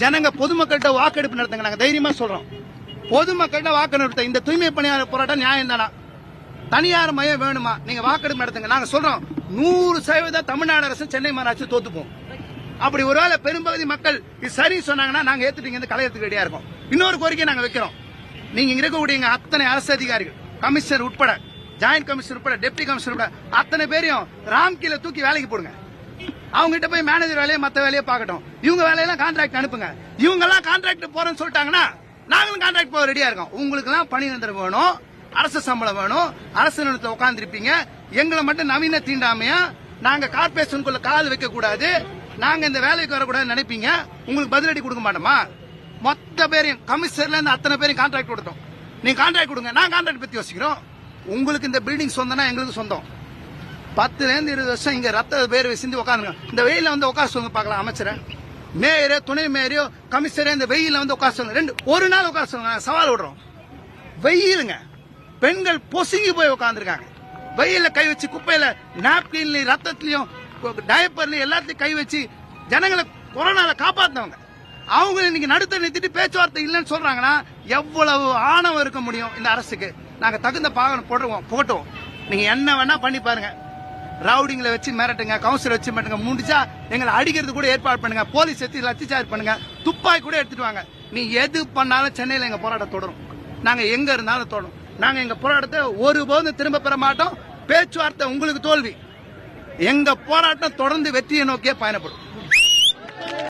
ஜனங்க பொதுமக்கள்கிட்ட வாக்கெடுப்பு நடத்துங்க நாங்க தைரியமா சொல்றோம். பொதுமக்கள்கிட்ட வாக்கு நடத்த இந்த தூய்மை பணியாளர் போராட்டம் நியாயம் தானா? தனியார் மையம் வேணுமா? நீங்க வாக்கெடுப்பு நடத்துங்க நாங்க சொல்றோம். நூறு சதவீதம் தமிழ்நாடு அரசு சென்னை மாநகராட்சி தோத்துப்போம். அப்படி ஒருவேளை பெரும்பகுதி மக்கள் இது சரி சொன்னாங்கன்னா நாங்க ஏத்துட்டு இந்த கலையத்துக்கு ரெடியா இருக்கோம். இன்னொரு கோரிக்கை நாங்க வைக்கிறோம். நீங்க இங்க இருக்கக்கூடிய அத்தனை அரசு அதிகாரிகள் கமிஷனர் உட்பட ஜாயிண்ட் கமிஷனர் உட்பட டெப்டி கமிஷனர் உட்பட அத்தனை பேரையும் ராம்கீல தூக்கி வேலைக்கு போடுங்க. அவங்க கிட்ட போய் மேனேஜர் வேலையை மத்த வேலையை பார்க்கட்டும். இவங்க வேலையெல்லாம் கான்ட்ராக்ட் அனுப்புங்க. இவங்க எல்லாம் கான்ட்ராக்ட் போறேன்னு சொல்லிட்டாங்கன்னா நாங்களும் கான்ட்ராக்ட் போக ரெடியா இருக்கோம். உங்களுக்கு எல்லாம் பணி நிரந்தரம் வேணும். அரசு சம்பளம் வேணும். அரசு நிலத்தை உட்காந்துருப்பீங்க எங்களை மட்டும் நவீன தீண்டாமையா நாங்க கார்பரேஷனுக்குள்ள கால் வைக்க கூடாது நாங்க இந்த வேலைக்கு வரக்கூடாதுன்னு நினைப்பீங்க. உங்களுக்கு பதிலடி கொடுக்க மாட்டோமா? மொத்த பேரையும் கமிஷனர்ல இருந்து அத்தனை பேரையும் கான்ட்ராக்ட் கொடுத்தோம். நீங்க கான்ட்ராக்ட் கொடுங்க. நான் கான்ட்ராக்ட் பத்தி யோசிக்கிறோம். உங்களுக்கு இந்த பில்டிங் சொந்தம்னா எங்களுக்கு சொந்தம். பத்துலேருந்து இருபது வருஷம் இங்க ரத்த பேர் சிந்தி உட்காந்துங்க இந்த வெயில வந்து உட்கார சொல்லுங்க பார்க்கலாம் அமைச்சரை. மேயரோ துணை மேயரோ கமிஷனரே இந்த வெயில வந்து உட்கார சொல்லுங்க. ரெண்டு ஒரு நாள் உட்கார சொல்லுங்க சவால் விடுறோம். வெயிலுங்க. பெண்கள் பொசுங்கி போய் உட்காந்துருக்காங்க வெயிலில் கை வச்சு குப்பையில நாப்கின்லயும் ரத்தத்திலயும் டயப்பர்லயும் எல்லாத்தையும் கை வச்சு ஜனங்களை கொரோனால காப்பாத்தினவங்க. அவங்க இன்னைக்கு நடுத்த நிறுத்திட்டு பேச்சுவார்த்தை இல்லைன்னு சொல்றாங்கன்னா எவ்வளவு ஆணவம் இருக்க முடியும் இந்த அரசுக்கு? நாங்க தகுந்த பாகனம் போட்டுருவோம் போட்டோம் நீங்க என்ன வேணா பண்ணி பாருங்க. ரவுடிங்களை வச்சு மிரட்டுங்க கவுன்சிலர் வச்சு மிரட்டுங்க முடிஞ்சா எங்களை அடிக்கிறது கூட ஏற்பாடு பண்ணுங்க போலீஸ் எடுத்து லட்சிச்சார்ஜ் பண்ணுங்க துப்பாக்கி கூட எடுத்துட்டு வாங்க. நீ எது பண்ணாலும் சென்னையில் எங்க போராட்டம் தொடரும். நாங்க எங்க இருந்தாலும் தொடரும். நாங்க எங்க போராட்டத்தை ஒருபோதும் திரும்ப பெற மாட்டோம். பேச்சுவார்த்தை உங்களுக்கு தோல்வி. எங்க போராட்டம் தொடர்ந்து வெற்றியை நோக்கியே பயணப்படும்.